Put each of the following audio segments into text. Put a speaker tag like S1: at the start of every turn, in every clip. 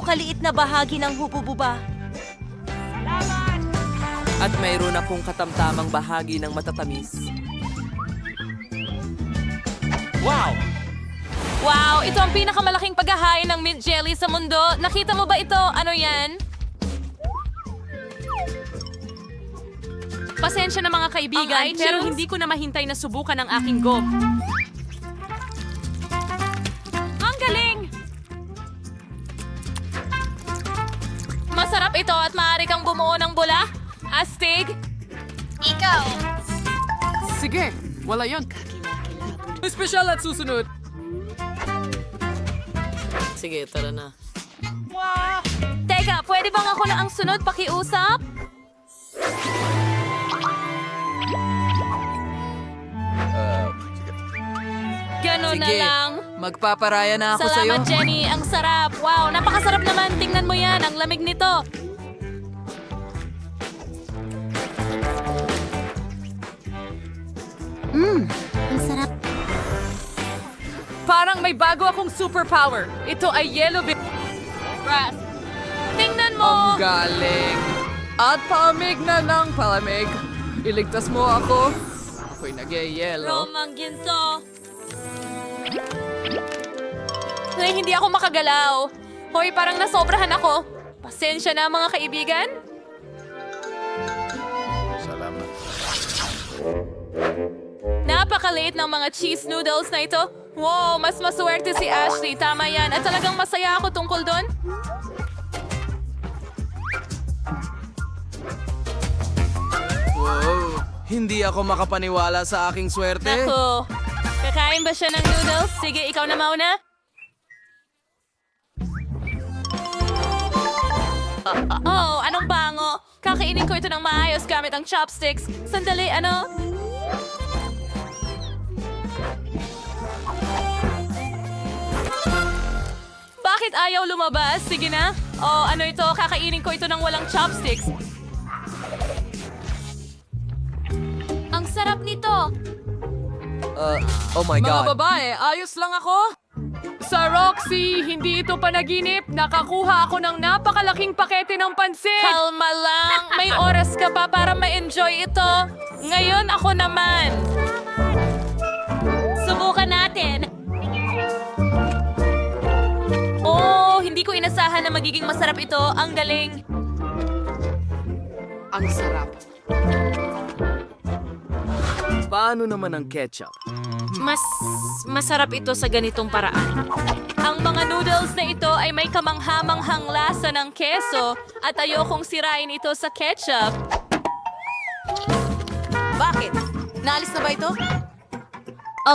S1: gaano kaliit na bahagi ng hubububa.
S2: At mayroon akong katamtamang bahagi ng matatamis. Wow!
S3: Wow, ito ang pinakamalaking paghahain ng mint jelly sa mundo. Nakita mo ba ito? Ano yan? Pasensya na mga kaibigan, pero hindi ko na mahintay na subukan ang aking go. Bumuo ng bula. Astig! Ikaw!
S2: Sige, wala yon. Espesyal at susunod. Sige, tara na.
S3: Teka, pwede bang ako na ang sunod pakiusap? Ganon na
S2: Sige,
S3: lang.
S2: magpaparaya na ako sa'yo.
S3: Salamat, Jenny. Ang sarap. Wow, napakasarap naman. Tingnan mo yan. Ang lamig nito. Parang may bago akong superpower. Ito ay yellow bit. Brass. Tingnan mo!
S2: Ang galing. At palamig na ng palamig. Iligtas mo ako. Ako'y nagyayelo.
S3: Romang ginto. Nay, hindi ako makagalaw. Hoy, parang nasobrahan ako. Pasensya na mga kaibigan. Napakaliit ng mga cheese noodles na ito. Wow, mas maswerte si Ashley. Tama yan. At talagang masaya ako tungkol doon.
S2: Wow. Hindi ako makapaniwala sa aking swerte.
S3: Naku. Kakain ba siya ng noodles? Sige, ikaw na mauna. Oh, anong bango? Kakainin ko ito ng maayos gamit ang chopsticks. Sandali, ano? Bakit ayaw lumabas? Sige na. Oh, ano ito? Kakainin ko ito ng walang chopsticks. Ang sarap nito.
S2: Uh, oh my
S3: Mga
S2: God.
S3: babae, ayos lang ako. Sa Roxy, hindi ito panaginip. Nakakuha ako ng napakalaking pakete ng pansit. Kalma lang. May oras ka pa para ma-enjoy ito. Ngayon ako naman. Subukan natin. Inasahan na magiging masarap ito. Ang galing.
S2: Ang sarap. Paano naman ang ketchup?
S3: Mas masarap ito sa ganitong paraan. Ang mga noodles na ito ay may kamanghamanghang lasa ng keso at ayokong sirain ito sa ketchup.
S1: Bakit? Naalis na ba ito?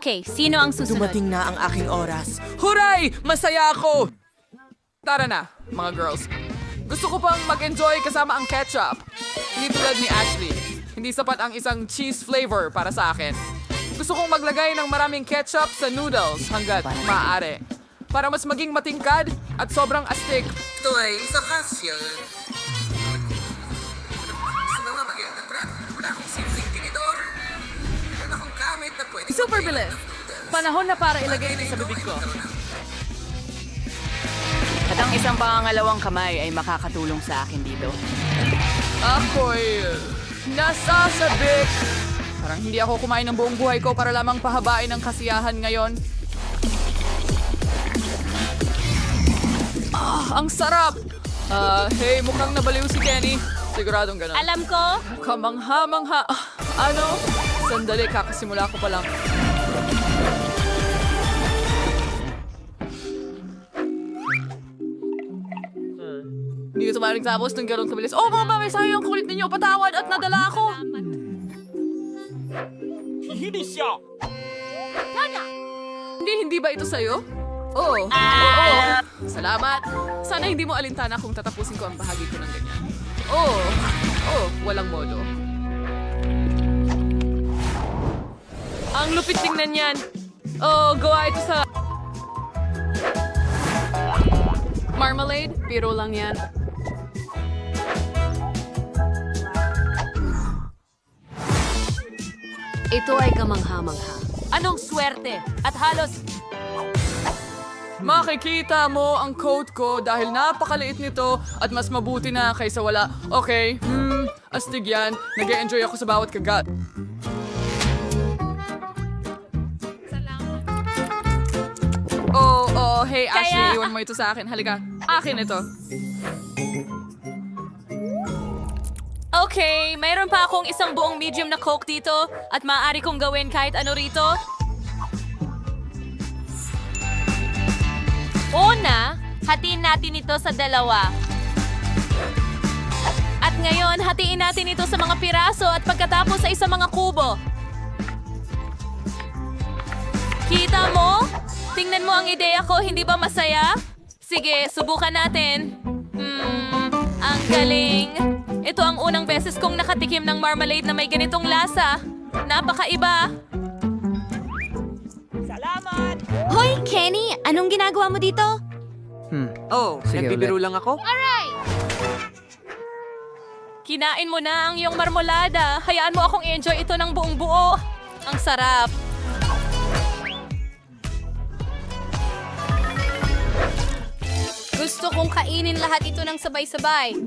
S3: Okay, sino ang susunod?
S2: Dumating na ang aking oras. Huray! Masaya ako! Tara na, mga girls. Gusto ko pang mag-enjoy kasama ang ketchup. Hindi tulad ni Ashley. Hindi sapat ang isang cheese flavor para sa akin. Gusto kong maglagay ng maraming ketchup sa noodles hanggat maaari. Para mas maging matingkad at sobrang astig.
S4: Ito ay isa kasya.
S3: Super bilis. Panahon na para ilagay ito sa bibig ko.
S5: Isang pangangalawang kamay ay makakatulong sa akin dito.
S2: Ako'y nasasabik. Parang hindi ako kumain ng buong buhay ko para lamang pahabain ang kasiyahan ngayon. Ah, ang sarap! Ah, hey, mukhang nabaliw si Kenny. Siguradong ganun.
S3: Alam ko,
S2: Kamangha-mangha. Ah, Ano? Sandali, kakasimula ko pa lang. Hindi ito maaaring tapos ng ganun kabilis. Oh, mga mamay, sayang ang kulit ninyo. Patawad at nadala ako. Hindi, hindi ba ito sa'yo? Oo. Oo. Salamat. Sana hindi mo alintana kung tatapusin ko ang bahagi ko ng ganyan. Oo. Oo, walang modo.
S3: ang lupit tingnan yan. Oh, gawa ito sa... Marmalade? Biro lang yan.
S1: Ito ay kamangha-mangha.
S3: Anong swerte? At halos
S2: Makikita mo ang coat ko dahil napakaliit nito at mas mabuti na kaysa wala. Okay, hmm, astig yan. nag enjoy ako sa bawat kagat. Oh, oh, hey Ashley, iwan mo ito sa akin. Halika, akin ito.
S3: Okay, mayroon pa akong isang buong medium na coke dito at maaari kong gawin kahit ano rito. Una, hatiin natin ito sa dalawa. At ngayon, hatiin natin ito sa mga piraso at pagkatapos sa isang mga kubo. Kita mo? Tingnan mo ang ideya ko, hindi ba masaya? Sige, subukan natin. Hmm, ang galing. Ito ang unang beses kong nakatikim ng marmalade na may ganitong lasa. Napakaiba.
S1: Hoy, Kenny! Anong ginagawa mo dito?
S6: Oh, nagbibiro lang ako?
S3: Kinain mo na ang iyong marmolada. Hayaan mo akong enjoy ito ng buong buo. Ang sarap.
S1: Gusto kong kainin lahat ito ng sabay-sabay.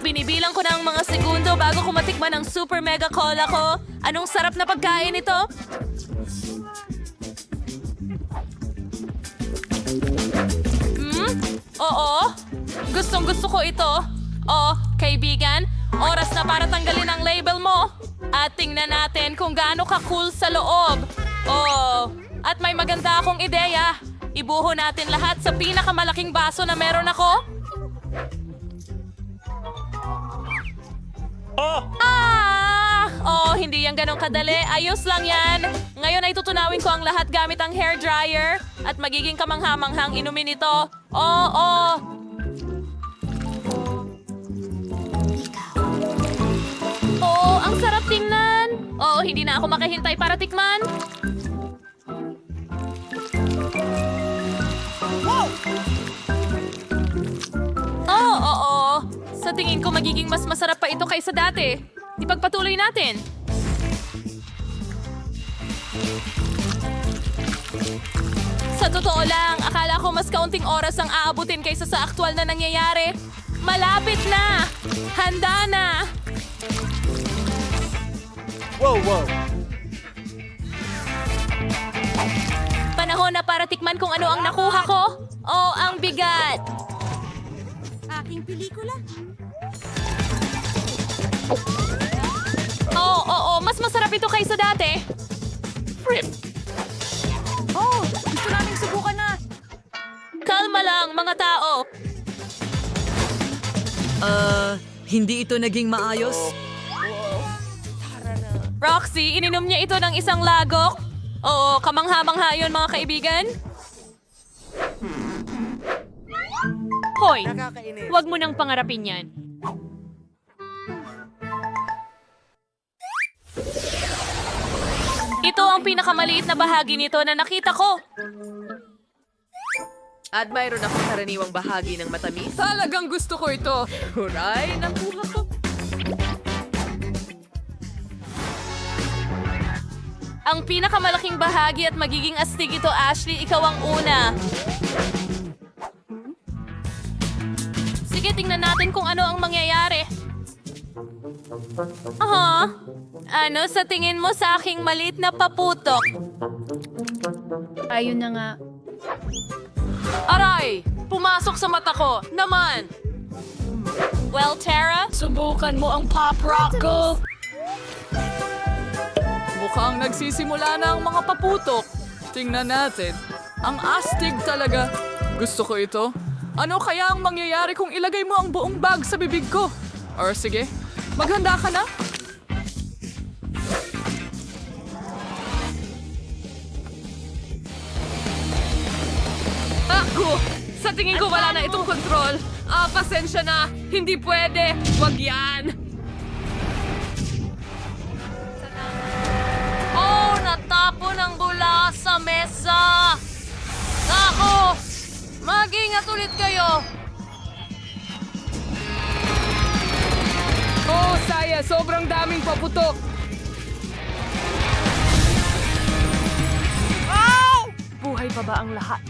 S3: Binibilang ko na ang mga segundo bago ko matikman ang super mega cola ko. Anong sarap na pagkain ito? Hmm? Oo. Gustong gusto ko ito. Oh, kaibigan, oras na para tanggalin ang label mo. At tingnan natin kung gaano ka cool sa loob. Oh, at may maganda akong ideya. Ibuho natin lahat sa pinakamalaking baso na meron ako. Ah! Oh, hindi yan ganong kadali. Ayos lang yan. Ngayon ay tutunawin ko ang lahat gamit ang hair dryer at magiging kamanghamanghang inumin ito. Oo, oh, Oo, ang sarap tingnan. Oo, hindi na ako makahintay para tikman. Oo, oo. Sa tingin ko magiging mas masarap kaysa dati. Ipagpatuloy natin. Sa totoo lang, akala ko mas kaunting oras ang aabutin kaysa sa aktwal na nangyayari. Malapit na! Handa na! Panahon na para tikman kung ano ang nakuha ko. Oh, ang bigat!
S1: Aking pelikula.
S3: Oo, oo, mas masarap ito kaysa dati. Fripp!
S1: Oh, gusto naming subukan na.
S3: Kalma lang, mga tao.
S5: Ah, hindi ito naging maayos?
S3: Roxy, ininom niya ito ng isang lagok. Oo, kamangha-mangha yun, mga kaibigan. Hoy, wag mo nang pangarapin yan. Ang pinakamaliit na bahagi nito na nakita ko.
S7: At mayroon akong karaniwang bahagi ng matamis.
S2: Talagang gusto ko ito.
S7: Huray, nakuha ko.
S3: Ang pinakamalaking bahagi at magiging astig ito, Ashley. Ikaw ang una. Sige, tingnan natin kung ano. Aha. Ano sa tingin mo sa aking maliit na paputok?
S1: Ayun na nga.
S3: Aray! Pumasok sa mata ko! Naman! Well, Tara? Subukan mo ang pop rock ko!
S2: Mukhang nagsisimula na ang mga paputok. Tingnan natin. Ang astig talaga. Gusto ko ito. Ano kaya ang mangyayari kung ilagay mo ang buong bag sa bibig ko? Or sige, maghanda ka na.
S3: Ako! Sa tingin ko wala na itong kontrol. Ah, pasensya na. Hindi pwede. Wag yan. Oh, natapon ang bula sa mesa. Ako! Mag-ingat ulit kayo.
S2: Sobrang daming paputok!
S3: Buhay pa ba ang lahat?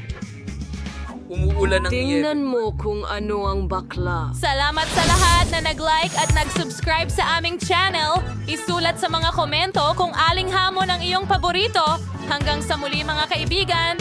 S2: Umuulan ng
S7: Tingnan mo kung ano ang bakla.
S3: Salamat sa lahat na nag-like at nag-subscribe sa aming channel. Isulat sa mga komento kung aling hamon ang iyong paborito. Hanggang sa muli mga kaibigan,